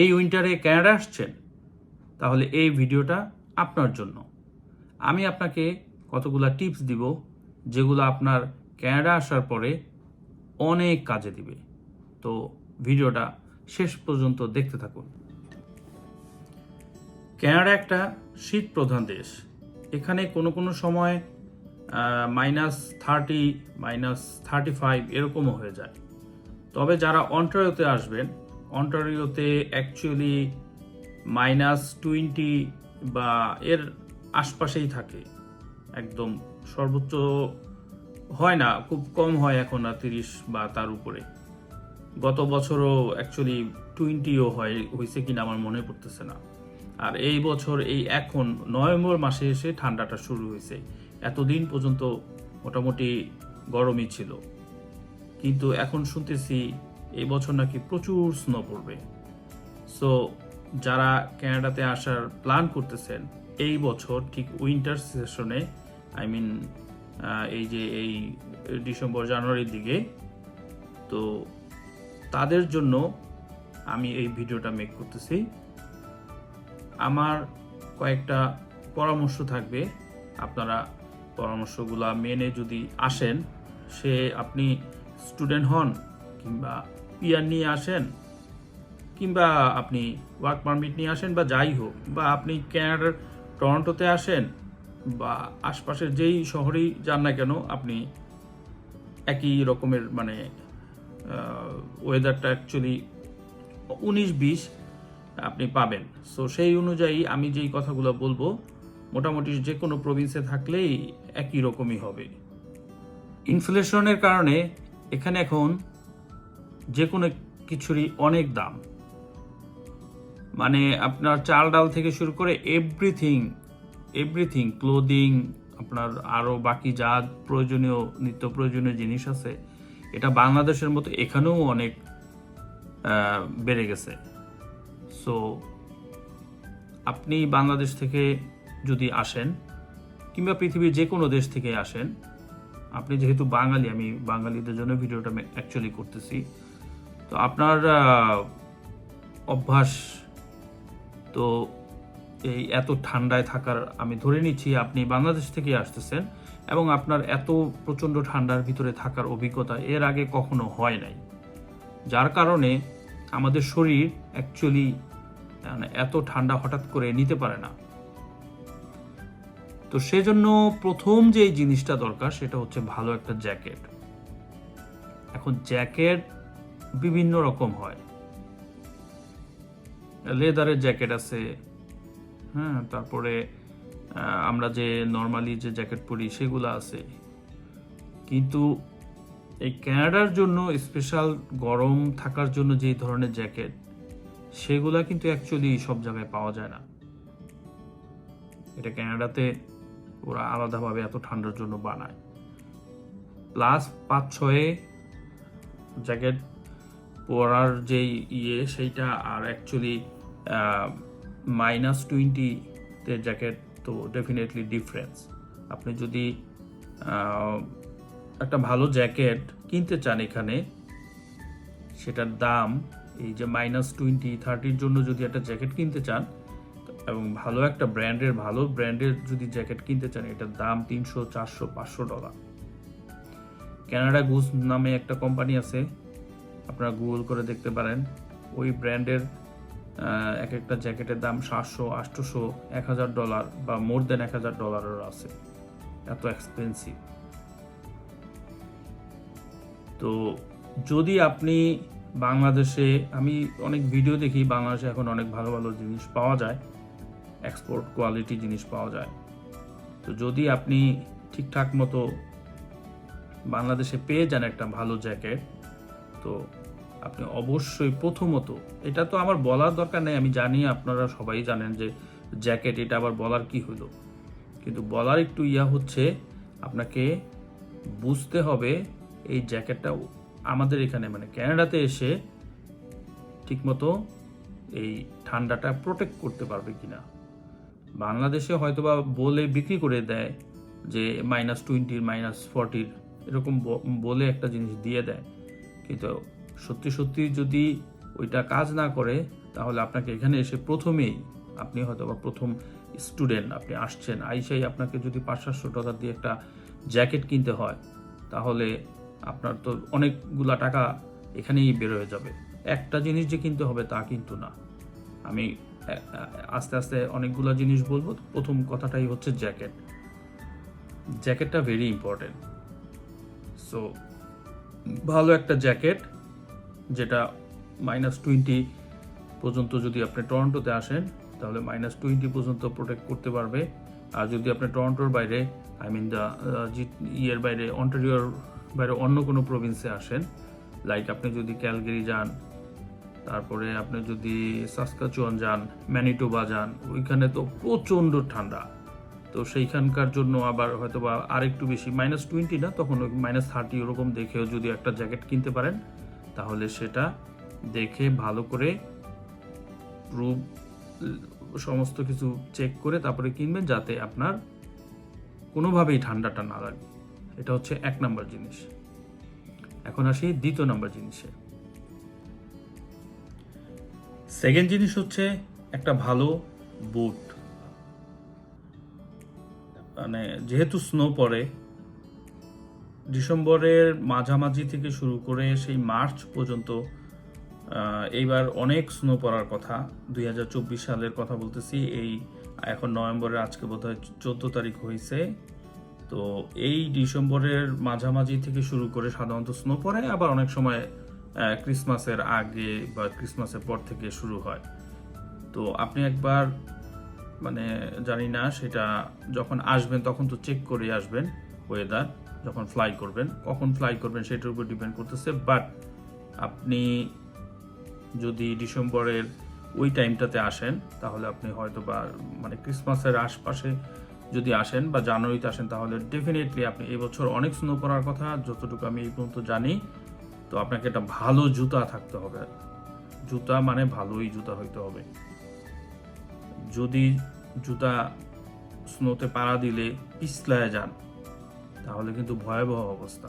এই উইন্টারে ক্যানাডা আসছেন তাহলে এই ভিডিওটা আপনার জন্য। আমি আপনাকে কতগুলা টিপস দিব, যেগুলো আপনার ক্যানাডা আসার পরে অনেক কাজে দিবে। তো ভিডিওটা শেষ পর্যন্ত দেখতে থাকুন। ক্যানাডা একটা শীত প্রধান দেশ। এখানে কোনো কোনো সময় minus thirty minus thirty five এরকমও হয়ে যায়। তবে যারা অন্টারিওতে আসবেন অন্টারিওতে অ্যাকচুয়ালি মাইনাস টোয়েন্টি বা এর আশপাশেই থাকে। একদম সর্বোচ্চ হয় না, খুব কম হয় এখন আর তিরিশ বা তার উপরে। গত বছরও অ্যাকচুয়ালি টোয়েন্টিও হয় হয়েছে কিনা আমার মনে পড়তেছে না। আর এই বছর, এই এখন, নভেম্বর মাসে এসে ঠান্ডাটা শুরু হয়েছে এতদিন পর্যন্ত মোটামুটি গরমই ছিল। কিন্তু এখন শুনতেছি এই বছর নাকি প্রচুর স্নো পড়বে। সো যারা ক্যানাডাতে আসার প্ল্যান করতেছেন, এই বছর ঠিক উইন্টার সেশনে আই মিন এই যে এই ডিসেম্বর জানুয়ারির দিকে, তো তাদের জন্য আমি এই ভিডিওটা মেক করতেছি। আমার কয়েকটা পরামর্শ থাকবে। আপনারা পরামর্শগুলো মেনে যদি আসেন, সে আপনি স্টুডেন্ট হন কিংবা পিয়ার নিয়ে আসেন, কিংবা আপনি ওয়ার্ক পারমিট নিয়ে আসেন বা যাই হোক, বা আপনি ক্যানাডার টরন্টোতে আসেন, বা আশপাশের যেই শহরেই যান না কেন, আপনি একই রকমের মানে ওয়েদারটা অ্যাকচুয়ালি উনিশ বিশ আপনি পাবেন। সো সেই অনুযায়ী আমি যেই কথাগুলো বলব, মোটামুটি যে কোনো প্রভিন্সে থাকলেই একই রকমই হবে। ইনফ্লেশনের কারণে এখানে এখন যে কোনো কিছুরই অনেক দাম। মানে আপনার চাল ডাল থেকে শুরু করে এভরিথিং এভরিথিং ক্লোদিং আপনার আরও বাকি যা প্রয়োজনীয়, নিত্য প্রয়োজনীয় জিনিস আছে, এটা বাংলাদেশের মতো এখানেও অনেক বেড়ে গেছে। সো আপনি বাংলাদেশ থেকে যদি আসেন কিংবা পৃথিবীর যে কোনো দেশ থেকে আসেন, আপনি যেহেতু বাঙালি, আমি বাঙালিদের জন্য ভিডিওটা অ্যাকচুয়ালি করতেছি। তো আপনার অভ্যাস তো এই এত ঠান্ডায় থাকার আমি ধরে নিচ্ছি আপনি বাংলাদেশ থেকে আসতেছেন এবং আপনার এত প্রচণ্ড ঠান্ডার ভিতরে থাকার অভিজ্ঞতা এর আগে কখনো হয় নাই। যার কারণে আমাদের শরীর অ্যাকচুয়ালি মানে এত ঠান্ডা হঠাৎ করে নিতে পারে না। তো সেজন্য প্রথম যে জিনিসটা দরকার সেটা হচ্ছে ভালো একটা জ্যাকেট। এখন জ্যাকেট বিভিন্ন রকম হয়। লেদারের জ্যাকেট আছে হ্যাঁ তারপরে আমরা যে নর্মালি যে জ্যাকেট পরি সেগুলো আছে। কিন্তু এই ক্যানাডার জন্য স্পেশাল গরম থাকার জন্য যেই ধরনের জ্যাকেট, সেগুলা কিন্তু অ্যাকচুয়ালি সব জায়গায় পাওয়া যায় না। এটা ক্যানাডাতে ওরা আলাদাভাবে এত ঠান্ডার জন্য বানায়। প্লাস পাঁচ ছয়ে জ্যাকেট পরার যেই ইয়ে সেইটা আর অ্যাকচুয়ালি মাইনাস টোয়েন্টিতে জ্যাকেট তো ডেফিনেটলি ডিফারেন্স আপনি যদি একটা ভালো জ্যাকেট কিনতে চান এখানে, সেটার দাম এই যে মাইনাস টোয়েন্টি থার্টির জন্য যদি একটা জ্যাকেট কিনতে চান, এবং ভালো একটা ব্র্যান্ডের ভালো ব্র্যান্ডের যদি জ্যাকেট কিনতে চান, এটার দাম তিনশো, চারশো, পাঁচশো ডলার ক্যানাডা গুজ নামে একটা কোম্পানি আছে আপনারা গুগল করে দেখতে পারেন। ওই ব্র্যান্ডের এক একটা জ্যাকেটের দাম সাতশো, আটশোশো, এক হাজার ডলার বা মোর দেন এক হাজার ডলারের আছে। এত এক্সপেন্সিভ তো যদি আপনি বাংলাদেশে, আমি অনেক ভিডিও দেখি, বাংলাদেশে এখন অনেক ভালো ভালো জিনিস পাওয়া যায় এক্সপোর্ট কোয়ালিটি জিনিস পাওয়া যায়। তো যদি আপনি ঠিকঠাক মতো বাংলাদেশে পেয়ে যান একটা ভালো জ্যাকেট, তো আপনি অবশ্যই প্রথমত, এটা তো আমার বলার দরকার নেই, আমি জানি আপনারা সবাই জানেন যে জ্যাকেট, এটা আবার বলার কি হলো? কিন্তু বলার একটু ইয়া হচ্ছে, আপনাকে বুঝতে হবে এই জ্যাকেটটা আমাদের এখানে মানে ক্যানাডাতে এসে ঠিকমতো এই ঠান্ডাটা প্রোটেক্ট করতে পারবে কি না বাংলাদেশে হয়তোবা বলে বিক্রি করে দেয় যে মাইনাস টোয়েন্টির মাইনাস ফর্টির এরকম বলে একটা জিনিস দিয়ে দেয়। কিন্তু সত্যি সত্যি যদি ওইটা কাজ না করে, তাহলে আপনাকে এখানে এসে প্রথমেই আপনি হয়তো বা প্রথম স্টুডেন্ট আপনি আসছেন। আইসাই আপনাকে যদি পাঁচ সাতশো টাকা দিয়ে একটা জ্যাকেট কিনতে হয়, তাহলে আপনার তো অনেকগুলা টাকা এখানেই বের হয়ে যাবে। একটা জিনিস যে কিনতে হবে তা কিন্তু না। আমি আস্তে আস্তে অনেকগুলো জিনিস বলব। প্রথম কথাটাই হচ্ছে জ্যাকেট। জ্যাকেটটা ভেরি ইম্পর্টেন্ট সো ভালো একটা জ্যাকেট। যেটা মাইনাস টোয়েন্টি পর্যন্ত যদি আপনি টরন্টোতে আসেন, তাহলে মাইনাস টোয়েন্টি পর্যন্ত প্রোটেক্ট করতে পারবে। আর যদি আপনি টরন্টোর বাইরে আই মিন দ্য ইয়ের বাইরে অন্টারিওর বাইরে অন্য কোনো প্রভিন্সে আসেন লাইক আপনি যদি ক্যালগেরি যান, তারপরে আপনি যদি সাসকাচুয়ান যান ম্যানিটোবা যান, ওইখানে তো প্রচণ্ড ঠান্ডা। তো সেইখানকার জন্য আবার হয়তো বা আরেকটু বেশি মাইনাস টোয়েন্টি না, তখন ওই মাইনাস থার্টি ওরকম দেখেও যদি একটা জ্যাকেট কিনতে পারেন তাহলে সেটা দেখে ভালো করে প্রুফ সমস্ত কিছু চেক করে তারপরে কিনবেন যাতে আপনার কোনোভাবেই ঠান্ডাটা না লাগে। এটা হচ্ছে এক নম্বর জিনিস। এখন আসি দ্বিতীয় নম্বর জিনিসে। সেকেন্ড জিনিস হচ্ছে একটা ভালো বুট মানে যেহেতু স্নো পড়ে ডিসেম্বরের মাঝামাঝি থেকে শুরু করে সেই মার্চ পর্যন্ত এইবার অনেক স্নো পড়ার কথা। দুই হাজার চব্বিশ সালের কথা বলতেছি, এই এখন নভেম্বরের, আজকে বোধ হয় চোদ্দ তারিখ হয়েছে তো এই ডিসেম্বরের মাঝামাঝি থেকে শুরু করে সাধারণত স্নো পড়ে, আবার অনেক সময় ক্রিসমাসের আগে বা ক্রিসমাসের পর থেকে শুরু হয়। তো আপনি একবার মানে জানি না, সেটা যখন আসবেন তখন তো চেক করে আসবেন ওয়েদার যখন ফ্লাই করবেন, কখন ফ্লাই করবেন সেটার উপর ডিপেন্ড করতেছে বাট আপনি যদি ডিসেম্বরের ওই টাইমটাতে আসেন, তাহলে আপনি হয়তো বা মানে ক্রিসমাসের আশপাশে যদি আসেন বা জানুয়ারিতে আসেন, তাহলে ডেফিনেটলি আপনি এবছর অনেক স্নো পড়ার কথা, যতটুকু আমি এই পর্যন্ত জানি, তো আপনাকে একটা ভালো জুতা থাকতে হবে। জুতা মানে ভালোই জুতা হইতে হবে। যদি জুতা স্নোতে পাড়া দিলে, পিছলায় যান তাহলে কিন্তু ভয়াবহ অবস্থা।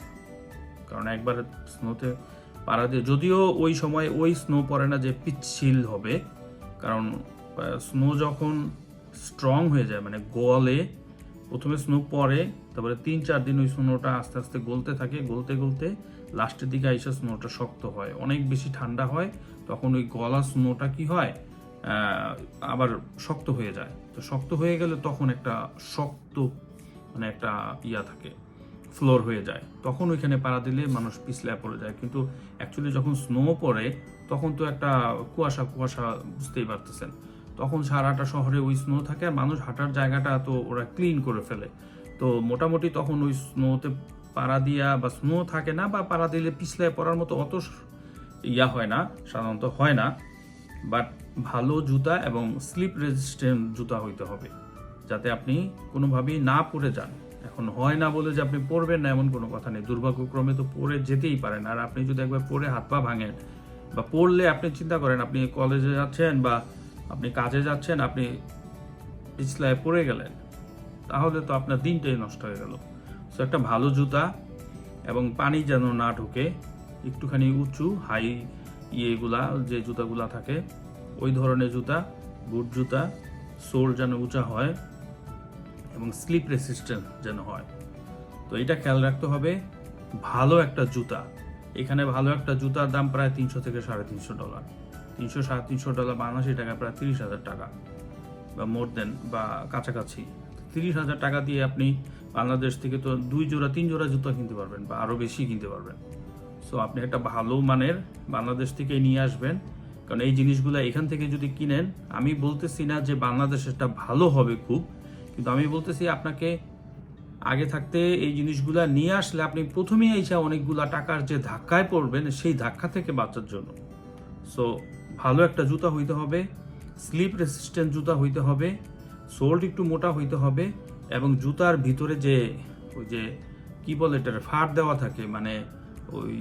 কারণ একবার স্নোতে পাড়া দিয়ে, যদিও ওই সময় ওই স্নো পড়ে না যে পিচ্ছিল হবে, কারণ স্নো যখন স্ট্রং হয়ে যায় মানে গলে, প্রথমে স্নো পড়ে তারপরে তিন চার দিন ওই স্নোটা আস্তে আস্তে গলতে থাকে, গলতে গলতে লাস্টের দিকে আইসা স্নোটা শক্ত হয়। অনেক বেশি ঠান্ডা হয়, তখন ওই গলা স্নোটা কি হয় আবার শক্ত হয়ে যায়। তো শক্ত হয়ে গেলে তখন একটা শক্ত মানে একটা ইয়া থাকে। ফ্লোর হয়ে যায়। তখন ওইখানে পাড়া দিলে মানুষ পিছলে পড়ে যায়। কিন্তু অ্যাকচুয়ালি যখন স্নো পড়ে, তখন তো একটা কুয়াশা কুয়াশা বুঝতেই পারতেছেন। তখন সারাটা শহরে ওই স্নো থাকে আর মানুষ হাঁটার জায়গাটা তো ওরা ক্লিন করে ফেলে। তো মোটামুটি তখন ওই স্নোতে পাড়া দিয়া বা স্নো থাকে না বা পাড়া দিলে পিছলে পড়ার মতো অত ইয়া হয় না, সাধারণত হয় না। বাট ভালো জুতা এবং স্লিপ রেজিস্ট্যান্ট জুতা হইতে হবে। যাতে আপনি কোনোভাবেই না পড়ে যান। এখন হয় না বলে যে আপনি পড়বেন না, এমন কোনো কথা নেই। দুর্ভাগ্যক্রমে তো পড়ে যেতেই পারেন। আর আপনি যদি একবার পড়ে হাত পা ভাঙেন বা পড়লে আপনি চিন্তা করেন, আপনি কলেজে যাচ্ছেন বা আপনি কাজে যাচ্ছেন, আপনি পিছলায় পড়ে গেলেন, তাহলে তো আপনার দিনটাই নষ্ট হয়ে গেল। সো একটা ভালো জুতা এবং পানি যেন না ঢোকে, একটুখানি উঁচু, হাই ইয়েগুলা, যে জুতাগুলা থাকে, ওই ধরনের জুতা, বুট জুতা, সোল যেন উঁচা হয় এবং স্লিপ রেসিস্ট্যান্ট যেন হয়। তো এটা খেয়াল রাখতে হবে, ভালো একটা জুতা। এখানে ভালো একটা জুতার দাম প্রায় তিনশো থেকে সাড়ে তিনশো ডলার তিনশো, সাড়ে তিনশো ডলার বাংলাদেশি টাকা প্রায় তিরিশ হাজার টাকা বা মোর দেন বা কাছাকাছি। তিরিশ হাজার টাকা দিয়ে আপনি বাংলাদেশ থেকে তো দুই জোড়া, তিন জোড়া জুতা কিনতে পারবেন বা আরও বেশি কিনতে পারবেন। সো আপনি একটা ভালো মানের বাংলাদেশ থেকে নিয়ে আসবেন। কারণ এই জিনিসগুলো এখান থেকে যদি কিনেন, আমি বলতেছি না যে বাংলাদেশেরটা ভালো হবে খুব কিন্তু আমি বলতেছি আপনাকে আগে থাকতে এই জিনিসগুলা নিয়ে আসলে আপনি প্রথমেই এসে অনেকগুলা টাকার যে ধাক্কায় পড়বেন, সেই ধাক্কা থেকে বাঁচার জন্য। সো ভালো একটা জুতা হইতে হবে স্লিপ রেসিস্ট্যান্ট জুতা হইতে হবে সোল্ড একটু মোটা হইতে হবে এবং জুতার ভিতরে যে ওই যে কি বলে এটার ফাট দেওয়া থাকে মানে ওই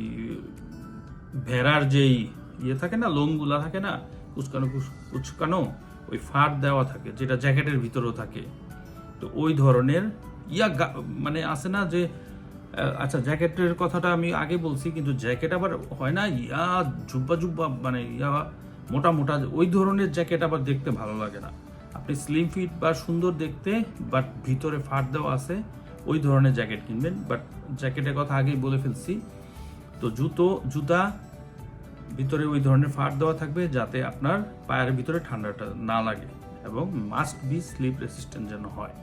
ভেড়ার যেই ইয়ে থাকে না, লোমগুলা থাকে না, কুচকানো, কুচ- কুচকানো, ওই ফাট দেওয়া থাকে, যেটা জ্যাকেটের ভিতরেও থাকে। তো ওই ধরনের ইয়া মানে আছে না যে আচ্ছা জ্যাকেটের কথাটা আমি আগে বলছি, কিন্তু জ্যাকেট আবার হয় না, ইয়া জুব্বা জুব্বা মানে ইয়া মোটা মোটা, ওই ধরনের জ্যাকেট আবার দেখতে ভালো লাগে না। আপনি স্লিম ফিট বা সুন্দর দেখতে বাট ভিতরে ফাট দেওয়া আছে, ওই ধরনের জ্যাকেট কিনবেন। বাট জ্যাকেটের কথা আগেই বলে ফেলছি। তো জুতো, জুতা, ভিতরে ওই ধরনের ফাট দেওয়া থাকবে, যাতে আপনার পায়ের ভিতরে ঠান্ডাটা না লাগে, এবং মাস্ট বি স্লিপ রেসিস্ট্যান্ট যেন হয়।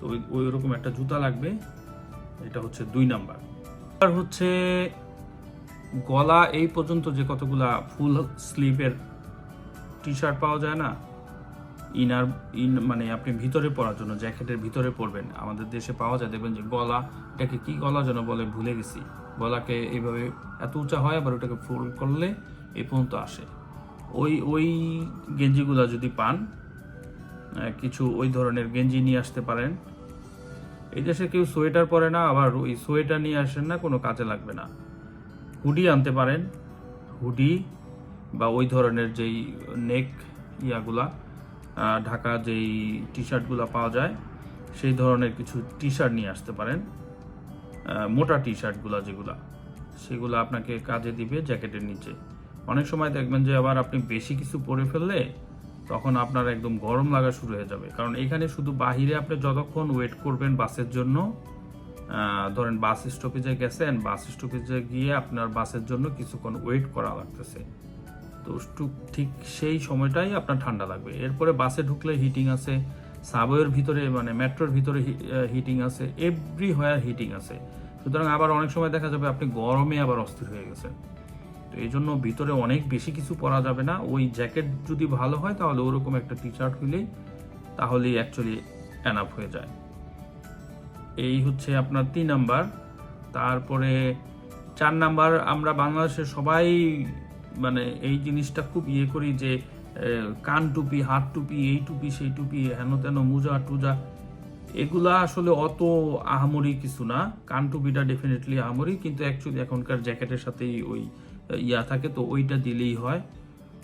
তো ওই ওই রকম একটা জুতা লাগবে। এটা হচ্ছে দুই নাম্বার। আর হচ্ছে গলা এই পর্যন্ত যে কতগুলা ফুল স্লিভের টি শার্ট পাওয়া যায় না, ইনার ইন মানে আপনি ভিতরে পরার জন্য জ্যাকেটের ভিতরে পরবেন। আমাদের দেশে পাওয়া যায়, দেখবেন যে গলা, এটাকে কি গলা যেন বলে, ভুলে গেছি। গলাকে এইভাবে এত উঁচা হয়, আবার ওটাকে ফুল করলে এই পর্যন্ত আসে। ওই ওই গেঞ্জিগুলা যদি পান কিছু ওই ধরনের গেঞ্জি নিয়ে আসতে পারেন। এই দেশে কেউ সোয়েটার পরে না, আবার ওই সোয়েটার নিয়ে আসেন না, কোনো কাজে লাগবে না। হুডি আনতে পারেন। হুডি বা ওই ধরনের যেই নেক ইয়াগুলা ঢাকা যেই টি শার্টগুলো পাওয়া যায়, সেই ধরনের কিছু টি শার্ট নিয়ে আসতে পারেন। মোটা টি শার্টগুলো যেগুলা, সেগুলো আপনাকে কাজে দিবে জ্যাকেটের নিচে। অনেক সময় দেখবেন যে আবার আপনি বেশি কিছু পরে ফেললে তখন আপনার একদম গরম লাগা শুরু হয়ে যাবে। কারণ এখানে শুধু বাহিরে আপনি যতক্ষণ ওয়েট করবেন বাসের জন্য ধরেন বাস স্টপেজে গেছেন, বাস স্টপেজে গিয়ে আপনার বাসের জন্য কিছুক্ষণ ওয়েট করা লাগতেছে। তো ঠিক সেই সময়টাই আপনার ঠান্ডা লাগবে। এরপরে বাসে ঢুকলে হিটিং আছে সাবওয়ের ভিতরে মানে মেট্রোর ভিতরে হিটিং আছে এভরি হোয়ার হিটিং আছে। সুতরাং আবার অনেক সময় দেখা যাবে আপনি গরমে আবার অস্থির হয়ে গেছেন। তো এই জন্য ভিতরে অনেক বেশি কিছু পরা যাবে না। ওই জ্যাকেট যদি ভালো হয়, তাহলে ওরকম একটা টি শার্ট হইলেই তাহলেই অ্যাকচুয়ালি অ্যানাফ হয়ে যায়। এই হচ্ছে আপনার তিন নাম্বার। তারপরে চার নাম্বার, আমরা বাংলাদেশে সবাই মানে এই জিনিসটা খুব ইয়ে করি যে কান টুপি, হাত টুপি, এই টুপি, সেই টুপি, হেন তেন, মুজা, টুজা, এগুলা আসলে অত আহামরি কিছু না। কান টুপিটা ডেফিনেটলি আহামরি, কিন্তু অ্যাকচুয়ালি এখনকার জ্যাকেটের সাথেই ওই ইয়া থাকে, তো ওইটা দিলেই হয়।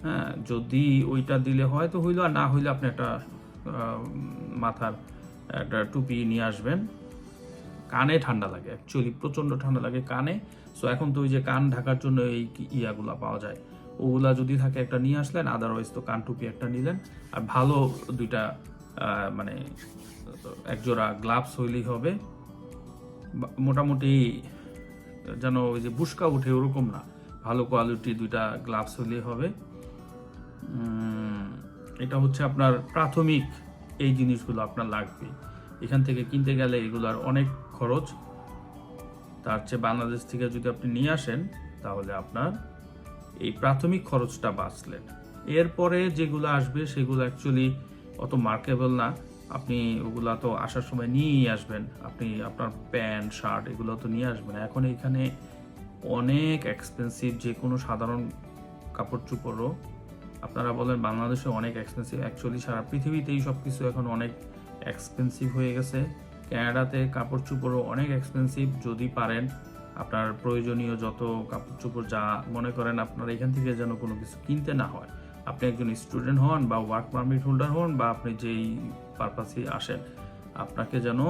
হ্যাঁ যদি ওইটা দিলে হয়, তো হইল, আর না হইলে আপনি একটা মাথার একটা টুপি নিয়ে আসবেন। কানে ঠান্ডা লাগে অ্যাকচুয়ালি প্রচণ্ড ঠান্ডা লাগে কানে। সো এখন তো ওই যে কান ঢাকার জন্য এই ইয়াগুলা পাওয়া যায়। ওগুলা যদি থাকে একটা নিয়ে আসলেন আদারওয়াইজ তো কান টুপি একটা নিলেন। আর ভালো দুইটা মানে একজোড়া গ্লাভস হইলেই হবে। মোটামুটি যেন ওই যে বুসকা উঠে ওরকম না। ভালো কোয়ালিটি দুইটা গ্লাভস হলেই হবে। এটা হচ্ছে আপনার প্রাথমিক এই জিনিসগুলো আপনার লাগবে। এখান থেকে কিনতে গেলে এগুলার অনেক খরচ। তার চেয়ে বাংলাদেশ থেকে যদি আপনি নিয়ে আসেন, তাহলে আপনার এই প্রাথমিক খরচটা বাঁচলেন এরপরে যেগুলো আসবে, সেগুলো অ্যাকচুয়ালি অত মার্কেবল না। আপনি ওগুলা তো আসার সময় নিয়েই আসবেন। আপনি আপনার প্যান্ট, শার্ট এগুলো তো নিয়ে আসবেন। এখন এখানে অনেক এক্সপেন্সিভ যে কোনো সাধারণ কাপড় চোপড়ও। আপনারা বলেন বাংলাদেশে অনেক এক্সপেন্সিভ অ্যাকচুয়ালি সারা পৃথিবীতেই সব কিছু এখন অনেক এক্সপেন্সিভ হয়ে গেছে। ক্যানাডাতে কাপড় চোপড়ও অনেক এক্সপেন্সিভ যদি পারেন আপনার প্রয়োজনীয় যত কাপড় চোপড় যা মনে করেন আপনার এখান থেকে যেন কোনো কিছু কিনতে না হয়। আপনি একজন স্টুডেন্ট হন বা ওয়ার্ক পারমিট হোল্ডার হন বা আপনি যেই পারপাসে আসেন, আপনাকে যেন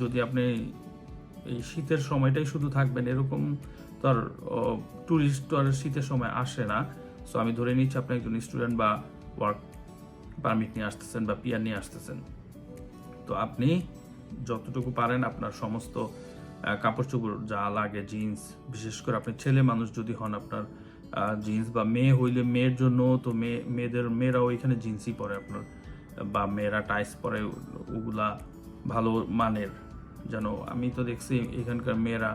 যদি আপনি এই শীতের সময়টাই শুধু থাকবেন, এরকম তো আর ট্যুরিস্ট তো আর শীতের সময় আসে না। সো আমি ধরে নিচ্ছি আপনি একজন স্টুডেন্ট বা ওয়ার্ক পারমিট নিয়ে আসতেছেন বা পিয়ার নিয়ে আসতেছেন। তো আপনি যতটুকু পারেন আপনার সমস্ত কাপড় চোপড় যা লাগে জিন্স বিশেষ করে আপনি ছেলে মানুষ যদি হন আপনার জিন্স বা মেয়ে হইলে মেয়ের জন্য তো মেয়ে, মেয়েদের, মেয়েরাও এখানে জিন্সই পরে আপনার, বা মেয়েরা টাইস পরে ওগুলা ভালো মানের। যেন আমি তো দেখছি এখানকার মেয়েরা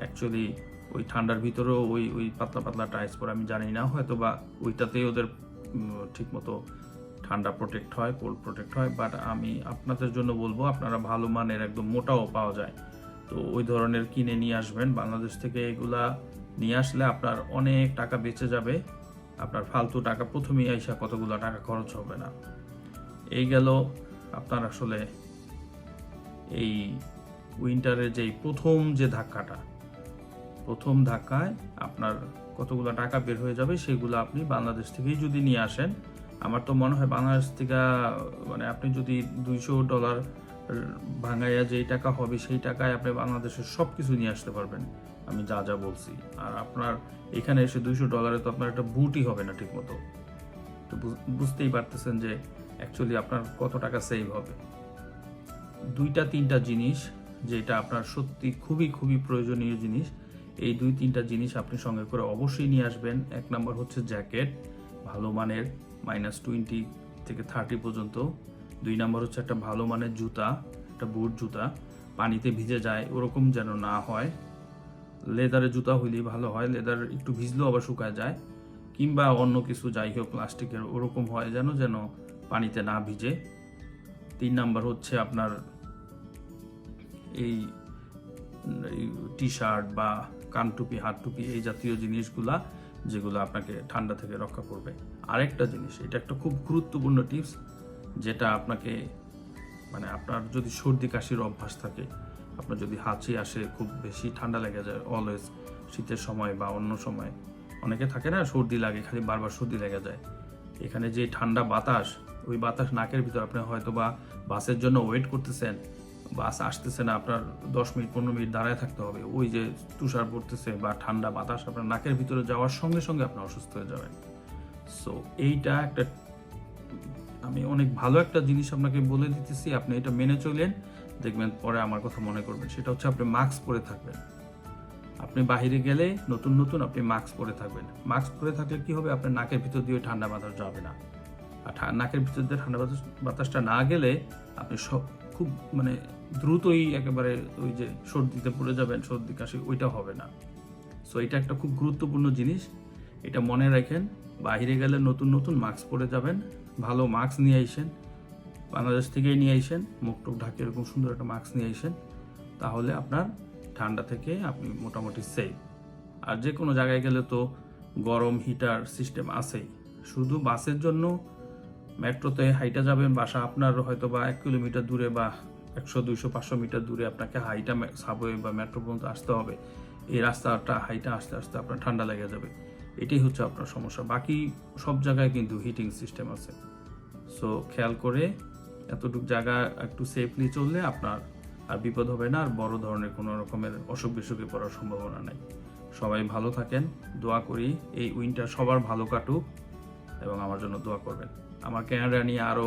অ্যাকচুয়ালি ওই ঠান্ডার ভিতরেও ওই ওই পাতলা পাতলা টাইস পরে, আমি জানি না হয়তো বা ওইটাতেই ওদের ঠিক মতো ঠান্ডা প্রোটেক্ট হয় কোল্ড প্রোটেক্ট হয় বাট আমি আপনাদের জন্য বলব, আপনারা ভালো মানের একদম মোটাও পাওয়া যায়। তো ওই ধরনের কিনে নিয়ে আসবেন। বাংলাদেশ থেকে এগুলা নিয়ে আসলে আপনার অনেক টাকা বেঁচে যাবে। আপনার ফালতু টাকা প্রথমেই আইসা কতগুলো টাকা খরচ হবে না। এই গেল আপনার আসলে এই উইন্টারের যেই প্রথম যে ধাক্কাটা, প্রথম ধাক্কায় আপনার কতগুলো টাকা বের হয়ে যাবে সেগুলো আপনি বাংলাদেশ থেকেই যদি নিয়ে আসেন, আমার তো মনে হয় বাংলাদেশ থেকে মানে আপনি যদি দুইশো ডলার ভাঙাইয়া যেই টাকা হবে সেই টাকায় আপনি বাংলাদেশের সব কিছু নিয়ে আসতে পারবেন, আমি যা যা বলছি। আর আপনার এখানে এসে দুইশো ডলারে তো আপনার একটা বুটই হবে না ঠিকমতো। তো বুঝ- বুঝতেই পারতেছেন যে অ্যাকচুয়ালি আপনার কত টাকা সেভ হবে। দুইটা, তিনটা জিনিস যেটা আপনার সত্যি খুবই খুবই প্রয়োজনীয় জিনিস। এই দুই, তিনটা জিনিস আপনি সঙ্গে করে অবশ্যই নিয়ে আসবেন। এক নম্বর হচ্ছে জ্যাকেট, ভালো মানের মাইনাস টোয়েন্টি থেকে থার্টি পর্যন্ত। দুই নম্বর হচ্ছে একটা ভালো মানের জুতা, একটা বুট জুতা। পানিতে ভিজে যায়, ওরকম যেন না হয়। লেদারের জুতা হইলেই ভালো হয়, লেদার একটু ভিজলেও আবার শুকায় যায়। কিংবা অন্য কিছু যাই হোক প্লাস্টিকের ওরকম হয় যেন যেন পানিতে না ভিজে। তিন নাম্বার হচ্ছে আপনার এই টি শার্ট বা কানটুপি হাত টুপি এই জাতীয় জিনিসগুলা যেগুলো আপনাকে ঠান্ডা থেকে রক্ষা করবে। আরেকটা জিনিস, এটা একটা খুব গুরুত্বপূর্ণ টিপস, যেটা আপনাকে মানে আপনার যদি সর্দি কাশির অভ্যাস থাকে, আপনার যদি হাঁচি আসে, খুব বেশি ঠান্ডা লেগে যায় অলওয়েজ শীতের সময় বা অন্য সময়। অনেকে থাকে না, সর্দি লাগে, খালি বারবার সর্দি লেগে যায়। এখানে যে ঠান্ডা বাতাস, ওই বাতাস নাকের ভিতর আপনি হয়তো বা বাসের জন্য ওয়েট করতেছেন বাস আসতেছে না, আপনার দশ মিনিট, পনেরো মিনিট দাঁড়ায় থাকতে হবে। ওই যে তুষার পড়তেছে বা ঠান্ডা বাতাস, আপনার নাকের ভিতরে যাওয়ার সঙ্গে সঙ্গে আপনি অসুস্থ হয়ে যাবেন। সো এইটা একটা, আমি অনেক ভালো একটা জিনিস আপনাকে বলে দিতেছি, আপনি এটা মেনে চলেন। দেখবেন পরে আমার কথা মনে করবেন। সেটা হচ্ছে আপনি মাস্ক পরে থাকবেন। আপনি বাইরে গেলে নতুন নতুন আপনি মাস্ক পরে থাকবেন। মাস্ক পরে থাকলে কি হবে? আপনার নাকের ভিতর দিয়ে ঠান্ডা বাতাস যাবে না। আর নাকের ভিতর দিয়ে ঠান্ডা বাতাস, বাতাসটা না গেলে আপনি সব খুব মানে দ্রুতই একেবারে ওই যে সর্দিতে পড়ে যাবেন সর্দি কাশি ওইটা হবে না। সো এটা একটা খুব গুরুত্বপূর্ণ জিনিস। এটা মনে রাখেন, বাইরে গেলে নতুন নতুন মাস্ক পরে যাবেন, ভালো মাস্ক নিয়ে আইসেন, বাংলাদেশ থেকেই নিয়ে আইসেন, মুখ টুক ঢাকে এরকম সুন্দর একটা মাস্ক নিয়ে আইসেন, তাহলে আপনার ঠান্ডা থেকে আপনি মোটামুটি সেফ আর যে কোনো জায়গায় গেলে তো গরম হিটার সিস্টেম আছেই। শুধু বাসের জন্য মেট্রোতে হাইটা যাবেন, বাসা আপনার হয়তো বা এক কিলোমিটার দূরে বা একশো, দুইশো, পাঁচশো মিটার দূরে আপনাকে হাইটা সাবওয়ে বা মেট্রো পর্যন্ত আসতে হবে। এই রাস্তাটা হাইটা আসতে আসতে আপনার ঠান্ডা লেগে যাবে। এটাই হচ্ছে আপনার সমস্যা। বাকি সব জায়গায় কিন্তু হিটিং সিস্টেম আছে। সো খেয়াল করে এতটুকু জায়গা একটু সেফলি চললে আপনার আর বিপদ হবে না, আর বড় ধরনের কোনো রকমের অসুখ বিসুখে পড়ার সম্ভাবনা নাই। সবাই ভালো থাকেন, দোয়া করি, এই উইন্টার সবার ভালো কাটুক এবং আমার জন্য দোয়া করবেন। আমার ক্যানাডা নিয়ে আরও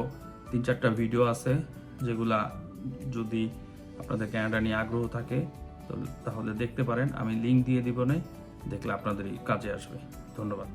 তিন চারটা ভিডিও আছে, যেগুলা যদি আপনাদের ক্যানাডা নিয়ে আগ্রহ থাকে, তাহলে দেখতে পারেন। আমি লিঙ্ক দিয়ে দিব না, দেখলে আপনাদেরই কাজে আসবে। ধন্যবাদ।